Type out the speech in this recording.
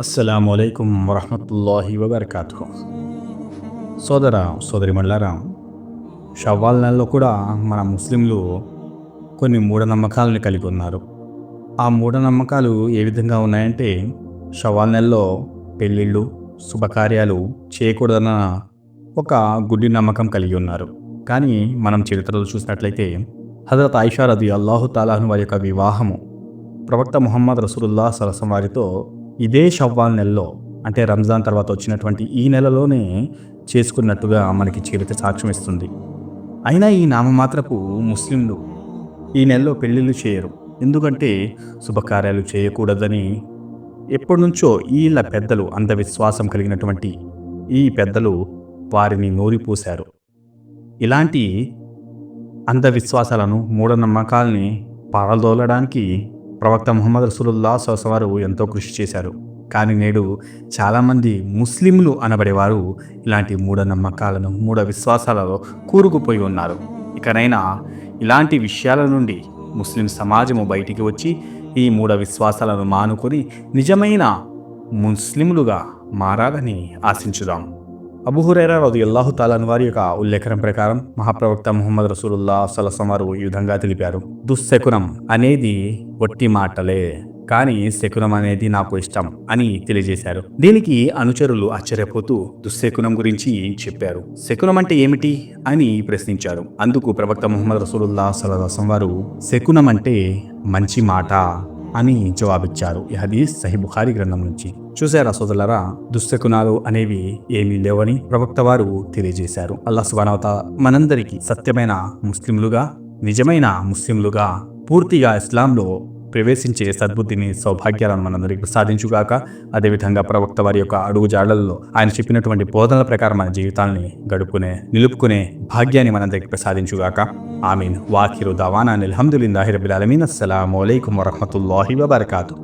అస్సలాము అయికం వరహమతుల్లాహి వబర్కాతు సోదర సోదరి మళ్ళారా షవ్వాల్ నెలలో కూడా మన ముస్లింలు కొన్ని మూఢనమ్మకాలను కలిగి ఉన్నారు. ఆ మూఢనమ్మకాలు ఏ విధంగా ఉన్నాయంటే షవాల్ నెలలో పెళ్ళిళ్ళు శుభకార్యాలు చేయకూడదన్న ఒక గుడ్డి నమ్మకం కలిగి ఉన్నారు. కానీ మనం చరిత్రలో చూసినట్లయితే హజరత్ ఆయిషారది అల్లాహు తాలాహను వారి యొక్క వివాహము ప్రవక్త ముహమ్మద్ రసూలుల్లా సరసం వారితో ఇదే షవ్వాల్ నెలలో అంటే రంజాన్ తర్వాత వచ్చినటువంటి ఈ నెలలోనే చేసుకున్నట్టుగా మనకి చరిత్ర సాక్ష్యం ఇస్తుంది. అయినా ఈ నామమాత్రపు ముస్లింలు ఈ నెలలో పెళ్ళిళ్ళు చేయరు. ఎందుకంటే శుభకార్యాలు చేయకూడదని ఎప్పటి నుంచో వీళ్ళ పెద్దలు అంధవిశ్వాసం కలిగినటువంటి ఈ పెద్దలు వారిని నోరిపోశారు. ఇలాంటి అంధవిశ్వాసాలను మూఢనమ్మకాల్ని పారదోలడానికి ప్రవక్త ముహమ్మద్ రసూలుల్లా వారు ఎంతో కృషి చేశారు. కానీ నేడు చాలామంది ముస్లింలు అనబడేవారు ఇలాంటి మూఢనమ్మకాలను మూఢ విశ్వాసాలలో కూరుకుపోయి ఉన్నారు. ఇకనైనా ఇలాంటి విషయాల నుండి ముస్లిం సమాజము బయటికి వచ్చి ఈ మూఢ విశ్వాసాలను మానుకొని నిజమైన ముస్లింలుగా మారాలని ఆశించుదాం. అబుహురైరా రది అల్లాహు తాలాన్ వారి యొక్క ఉల్లేఖనం ప్రకారం మహాప్రవక్త ముహమ్మద్ రసూలుల్లా సలసం వారు ఈ విధంగా తెలిపారు. దుశ్శకునం అనేది ఒట్టి మాటలే కానీ శకునం అనేది నాకు ఇష్టం అని తెలియజేశారు. దీనికి అనుచరులు ఆశ్చర్యపోతూ దుశ్శకునం గురించి చెప్పారు. శకునం అంటే ఏమిటి అని ప్రశ్నించారు. అందుకు ప్రవక్త ముహమ్మద్ రసూలుల్లా సలసం వారు శకునం అంటే మంచి మాట అని జవాబిచ్చారు. ఈ హదీస్ సహీ గ్రంథం నుంచి. చూశారా సోదరులరా దుశ్శకునాలు అనేవి ఏమీ లేవని ప్రవక్త వారు తెలియజేశారు. అల్లా సుబానవత మనందరికీ సత్యమైన ముస్లింలుగా నిజమైన ముస్లింలుగా పూర్తిగా ఇస్లాంలో ప్రవేశించే సద్బుద్ధిని సౌభాగ్యాలను మనందరికీ సాధించుగాక అదేవిధంగా ప్రవక్త వారి యొక్క అడుగు జాడల్లో ఆయన చెప్పినటువంటి బోధనల ప్రకారం మన జీవితాలని గడుపుకునే నిలుపుకునే భాగ్యాన్ని మనందరికీ ప్రసాదించుగాక. ఆమీన్. వాఖిరు దవానా అల్హమ్దులిల్లాహి రబిల్ అలమీన్ అస్సలాము అలైకుం వరహమతుల్లాహి వబర్కాతు.